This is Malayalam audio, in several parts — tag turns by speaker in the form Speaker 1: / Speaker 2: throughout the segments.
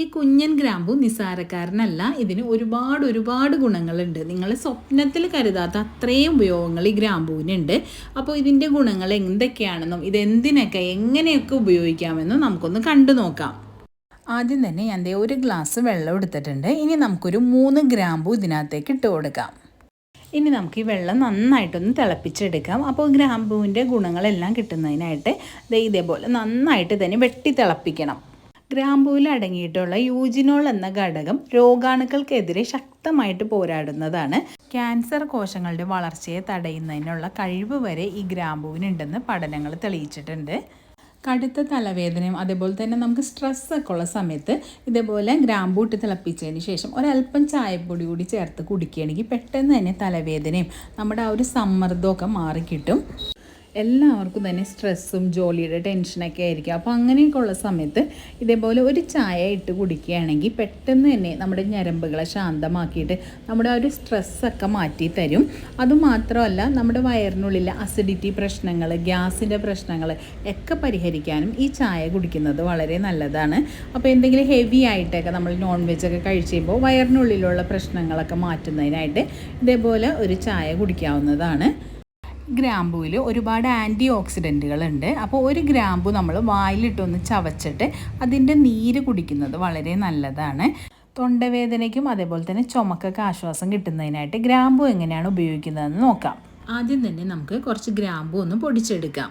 Speaker 1: ഈ കുഞ്ഞൻ ഗ്രാമ്പു നിസാരക്കാരനല്ല ഇതിന് ഒരുപാട് ഒരുപാട് ഗുണങ്ങളുണ്ട്. നിങ്ങൾ സ്വപ്നത്തിൽ കരുതാത്ത അത്രയും ഉപയോഗങ്ങൾ ഈ ഗ്രാമ്പുവിനുണ്ട്. അപ്പോൾ ഇതിന്റെ ഗുണങ്ങൾ എന്തൊക്കെയാണെന്നും ഇതെന്തിനൊക്കെ എങ്ങനെയൊക്കെ ഉപയോഗിക്കാമെന്നും നമുക്കൊന്ന് കണ്ടു നോക്കാം. ആദ്യം തന്നെ ഞാൻ ഒരു ഗ്ലാസ് വെള്ളം എടുത്തിട്ടുണ്ട്. ഇനി നമുക്കൊരു മൂന്ന് ഗ്രാമ്പു ഇതിനകത്തേക്ക് ഇട്ട് കൊടുക്കാം. ഇനി നമുക്ക് ഈ വെള്ളം നന്നായിട്ടൊന്ന് തിളപ്പിച്ചെടുക്കാം. അപ്പോൾ ഗ്രാമ്പൂവിന്റെ ഗുണങ്ങളെല്ലാം കിട്ടുന്നതിനായിട്ട് ഇതേപോലെ നന്നായിട്ട് തന്നെ വെട്ടി തിളപ്പിക്കണം. ഗ്രാമ്പൂവിൽ അടങ്ങിയിട്ടുള്ള യൂജിനോൾ എന്ന ഘടകം രോഗാണുക്കൾക്കെതിരെ ശക്തമായിട്ട് പോരാടുന്നതാണ്. ക്യാൻസർ കോശങ്ങളുടെ വളർച്ചയെ തടയുന്നതിനുള്ള കഴിവ് വരെ ഈ ഗ്രാമ്പൂവിനുണ്ടെന്ന് പഠനങ്ങൾ തെളിയിച്ചിട്ടുണ്ട്. കടുത്ത തലവേദനയും അതേപോലെ തന്നെ നമുക്ക് സ്ട്രെസ് ഒക്കെ ഉള്ള സമയത്ത് ഇതേപോലെ ഗ്രാമ്പൂ ഇട്ട് തിളപ്പിച്ചതിന് ശേഷം ഒരല്പം ചായപ്പൊടി കൂടി ചേർത്ത് കുടിക്കുകയാണെങ്കിൽ പെട്ടെന്ന് തന്നെ തലവേദനയും നമ്മുടെ ആ ഒരു സമ്മർദ്ദമൊക്കെ മാറിക്കിട്ടും. എല്ലാവർക്കും തന്നെ സ്ട്രെസ്സും ജോലിയുടെ ടെൻഷനൊക്കെ ആയിരിക്കും. അപ്പോൾ അങ്ങനെയൊക്കെ ഉള്ള സമയത്ത് ഇതേപോലെ ഒരു ചായ ഇട്ട് കുടിക്കുകയാണെങ്കിൽ പെട്ടെന്ന് തന്നെ നമ്മുടെ ഞരമ്പുകളെ ശാന്തമാക്കിയിട്ട് നമ്മുടെ ആ ഒരു സ്ട്രെസ്സൊക്കെ മാറ്റി തരും. അതുമാത്രമല്ല നമ്മുടെ വയറിനുള്ളിലെ അസിഡിറ്റി പ്രശ്നങ്ങൾ ഗ്യാസിന്റെ പ്രശ്നങ്ങൾ ഒക്കെ പരിഹരിക്കാനും ഈ ചായ കുടിക്കുന്നത് വളരെ നല്ലതാണ്. അപ്പോൾ എന്തെങ്കിലും ഹെവി ആയിട്ടൊക്കെ നമ്മൾ നോൺ വെജൊക്കെ കഴിച്ച് കഴിയുമ്പോൾ വയറിനുള്ളിലുള്ള പ്രശ്നങ്ങളൊക്കെ മാറ്റുന്നതിനായിട്ട് ഇതേപോലെ ഒരു ചായ കുടിക്കാവുന്നതാണ്. ഗ്രാമ്പൂവിൽ ഒരുപാട് ആന്റി ഓക്സിഡന്റുകളുണ്ട് അപ്പോൾ ഒരു ഗ്രാമ്പു നമ്മൾ വായിലിട്ടൊന്ന് ചവച്ചിട്ട് അതിന്റെ നീര് കുടിക്കുന്നത് വളരെ നല്ലതാണ്. തൊണ്ടവേദനയ്ക്കും അതേപോലെ തന്നെ ചുമക്കൊക്കെ ആശ്വാസം കിട്ടുന്നതിനായിട്ട് ഗ്രാമ്പു എങ്ങനെയാണ് ഉപയോഗിക്കുന്നതെന്ന് നോക്കാം. ആദ്യം തന്നെ നമുക്ക് കുറച്ച് ഗ്രാമ്പു ഒന്ന് പൊടിച്ചെടുക്കാം.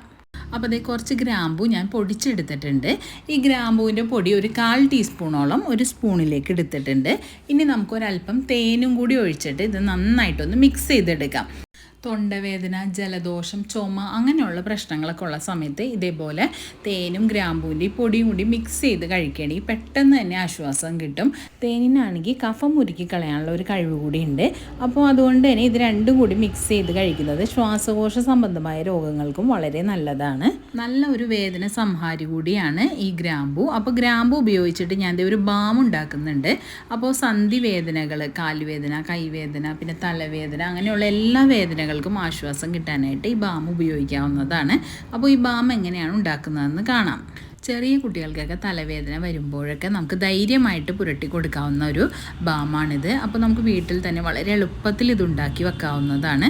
Speaker 1: അപ്പോൾ അതേ കുറച്ച് ഗ്രാമ്പു ഞാൻ പൊടിച്ചെടുത്തിട്ടുണ്ട്. ഈ ഗ്രാമ്പൂവിന്റെ പൊടി ഒരു കാൽ ടീസ്പൂണോളം ഒരു സ്പൂണിലേക്ക് എടുത്തിട്ടുണ്ട്. ഇനി നമുക്കൊരല്പം തേനും കൂടി ഒഴിച്ചിട്ട് ഇത് നന്നായിട്ടൊന്ന് മിക്സ് ചെയ്തെടുക്കാം. തൊണ്ടവേദന ജലദോഷം ചുമ അങ്ങനെയുള്ള പ്രശ്നങ്ങളൊക്കെ ഉള്ള സമയത്ത് ഇതേപോലെ തേനും ഗ്രാമ്പൂവിന്റെ പൊടിയും കൂടി മിക്സ് ചെയ്ത് കഴിക്കണേ പെട്ടെന്ന് തന്നെ ആശ്വാസം കിട്ടും. തേനിനാണെങ്കിൽ കഫം മുരുക്കി കളയാനുള്ള ഒരു കഴിവ് കൂടി ഉണ്ട്. അപ്പോൾ അതുകൊണ്ട് തന്നെ ഇത് രണ്ടും കൂടി മിക്സ് ചെയ്ത് കഴിക്കുന്നത് ശ്വാസകോശ സംബന്ധമായ രോഗങ്ങൾക്കും വളരെ നല്ലതാണ്. നല്ല ഒരു വേദന സംഹാരി കൂടിയാണ് ഈ ഗ്രാമ്പു. അപ്പോൾ ഗ്രാമ്പു ഉപയോഗിച്ചിട്ട് ഞാൻ ഒരു ബാം ഉണ്ടാക്കുന്നുണ്ട്. അപ്പോൾ സന്ധി വേദനകൾ കാലുവേദന കൈവേദന പിന്നെ തലവേദന അങ്ങനെയുള്ള എല്ലാ വേദനകളും രോഗികൾക്കും ആശ്വാസം കിട്ടാനായിട്ട് ഈ ബാം ഉപയോഗിക്കാവുന്നതാണ്. അപ്പോൾ ഈ ബാം എങ്ങനെയാണ് ഉണ്ടാക്കുന്നതെന്ന് കാണാം. ചെറിയ കുട്ടികൾക്കൊക്കെ തലവേദന വരുമ്പോഴൊക്കെ നമുക്ക് ധൈര്യമായിട്ട് പുരട്ടി കൊടുക്കാവുന്ന ഒരു ബാമാണിത്. അപ്പോൾ നമുക്ക് വീട്ടിൽ തന്നെ വളരെ എളുപ്പത്തിൽ ഇത് ഉണ്ടാക്കി വെക്കാവുന്നതാണ്.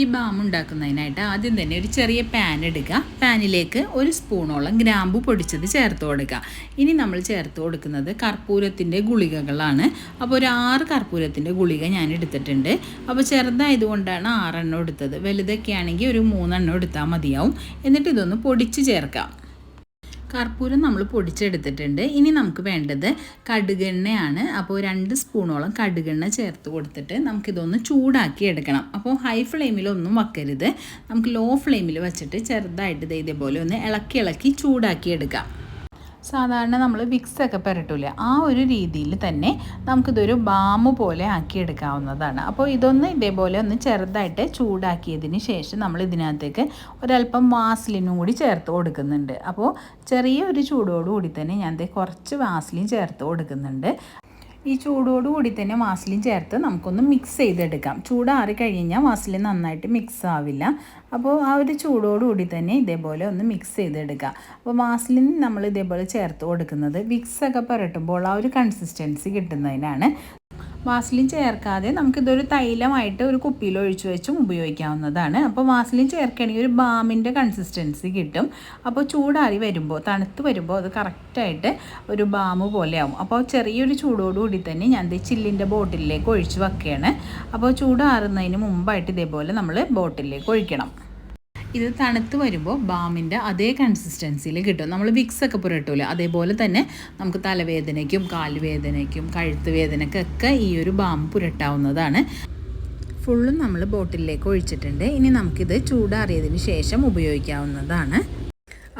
Speaker 1: ഈ ബാം ഉണ്ടാക്കുന്നതിനായിട്ട് ആദ്യം തന്നെ ഒരു ചെറിയ പാൻ എടുക്കുക. പാനിലേക്ക് ഒരു സ്പൂണോളം ഗ്രാമ്പു പൊടിച്ചത് ചേർത്ത് കൊടുക്കുക. ഇനി നമ്മൾ ചേർത്ത് കൊടുക്കുന്നത് കർപ്പൂരത്തിന്റെ ഗുളികകളാണ്. അപ്പോൾ ഒരു ആറ് കർപ്പൂരത്തിന്റെ ഗുളിക ഞാൻ എടുത്തിട്ടുണ്ട്. അപ്പോൾ ചെറുതായതുകൊണ്ടാണ് ആറെണ്ണം എടുത്തത്. വലുതൊക്കെ ആണെങ്കിൽ ഒരു മൂന്നെണ്ണം എടുത്താൽ മതിയാവും. എന്നിട്ട് ഇതൊന്ന് പൊടിച്ച് ചേർക്കാം. കർപ്പൂരം നമ്മൾ പൊടിച്ചെടുത്തിട്ടുണ്ട്. ഇനി നമുക്ക് വേണ്ടത് കടുകെണ്ണയാണ്. അപ്പോൾ രണ്ട് സ്പൂണോളം കടുകെണ്ണ ചേർത്ത് കൊടുത്തിട്ട് നമുക്കിതൊന്ന് ചൂടാക്കി എടുക്കണം. അപ്പോൾ ഹൈ ഫ്ലെയിമിലൊന്നും വെക്കരുത്. നമുക്ക് ലോ ഫ്ലെയിമിൽ വെച്ചിട്ട് ചെറുതായിട്ട് ഇതേപോലെ ഒന്ന് ഇളക്കി ഇളക്കി ചൂടാക്കി എടുക്കാം. സാധാരണ നമ്മൾ വിക്സ് ഒക്കെ പുരട്ടില്ല ആ ഒരു രീതിയിൽ തന്നെ നമുക്കിതൊരു ബാമ് പോലെ ആക്കിയെടുക്കാവുന്നതാണ്. അപ്പോൾ ഇതൊന്ന് ഇതേപോലെ ഒന്ന് ചെറുതായിട്ട് ചൂടാക്കിയതിന് ശേഷം നമ്മൾ ഇതിനകത്തേക്ക് ഒരല്പം വാസ്ലിനും കൂടി ചേർത്ത് കൊടുക്കുന്നുണ്ട്. അപ്പോൾ ചെറിയ ഒരു ചൂടോടുകൂടി തന്നെ ഞാൻ കുറച്ച് വാസ്ലിൻ ചേർത്ത് കൊടുക്കുന്നുണ്ട്. ഈ ചൂടോടുകൂടി തന്നെ വാസലിൻ ചേർത്ത് നമുക്കൊന്ന് മിക്സ് ചെയ്തെടുക്കാം. ചൂടാറി കഴിഞ്ഞാൽ വാസലിൻ നന്നായിട്ട് മിക്സ് ആവില്ല. അപ്പോൾ ആ ഒരു ചൂടോടുകൂടി തന്നെ ഇതേപോലെ ഒന്ന് മിക്സ് ചെയ്തെടുക്കുക. അപ്പോൾ വാസലിൻ നമ്മൾ ഇതേപോലെ ചേർത്ത് കൊടുക്കുന്നത് വിക്സൊക്കെ പുരട്ടുമ്പോൾ ആ ഒരു കൺസിസ്റ്റൻസി കിട്ടുന്നതിനാണ്. വാസ്ലിൻ ചേർക്കാതെ നമുക്കിതൊരു തൈലമായിട്ട് ഒരു കുപ്പിയിൽ ഒഴിച്ചു വെച്ചും ഉപയോഗിക്കാവുന്നതാണ്. അപ്പോൾ വാസ്ലിൻ ചേർക്കുകയാണെങ്കിൽ ഒരു ബാമിന്റെ കൺസിസ്റ്റൻസി കിട്ടും. അപ്പോൾ ചൂടാറി വരുമ്പോൾ തണുത്ത് വരുമ്പോൾ അത് കറക്റ്റായിട്ട് ഒരു ബാമ് പോലെയാവും. അപ്പോൾ ചെറിയൊരു ചൂടോടുകൂടി തന്നെ ഞാൻ ചില്ലിന്റെ ബോട്ടിലേക്ക് ഒഴിച്ച് വെക്കുകയാണ്. അപ്പോൾ ചൂടാറുന്നതിന് മുമ്പായിട്ട് ഇതേപോലെ നമ്മൾ ബോട്ടിലേക്ക് ഒഴിക്കണം. ഇത് തണുത്ത് വരുമ്പോൾ ബാമിന്റെ അതേ കൺസിസ്റ്റൻസിയിൽ കിട്ടും. നമ്മൾ വിക്സ് ഒക്കെ പുരട്ടൂല? അതേപോലെ തന്നെ നമുക്ക് തലവേദനയ്ക്കും കാൽവേദനയ്ക്കും കഴുത്ത് വേദനയ്ക്കൊക്കെ ഈ ഒരു ബാം പുരട്ടാവുന്നതാണ്. ഫുള്ളും നമ്മൾ ബോട്ടിലേക്ക് ഒഴിച്ചിട്ടുണ്ട്. ഇനി നമുക്കിത് ചൂടാറിയതിന് ശേഷം ഉപയോഗിക്കാവുന്നതാണ്.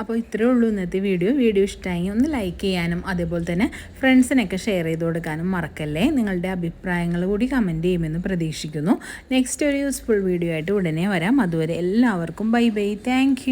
Speaker 1: അപ്പോൾ ഇത്രയേ ഉള്ളൂ ഇന്നത്തെ വീഡിയോ. വീഡിയോ ഇഷ്ടമായി ഒന്ന് ലൈക്ക് ചെയ്യാനും അതേപോലെ തന്നെ ഫ്രണ്ട്സിനൊക്കെ ഷെയർ ചെയ്ത് കൊടുക്കാനും മറക്കല്ലേ. നിങ്ങളുടെ അഭിപ്രായങ്ങൾ കൂടി കമന്റ് ചെയ്യുമെന്ന് പ്രതീക്ഷിക്കുന്നു. നെക്സ്റ്റ് ഒരു യൂസ്ഫുൾ വീഡിയോ ആയിട്ട് ഉടനെ വരാം. അതുവരെ എല്ലാവർക്കും ബൈ ബൈ താങ്ക്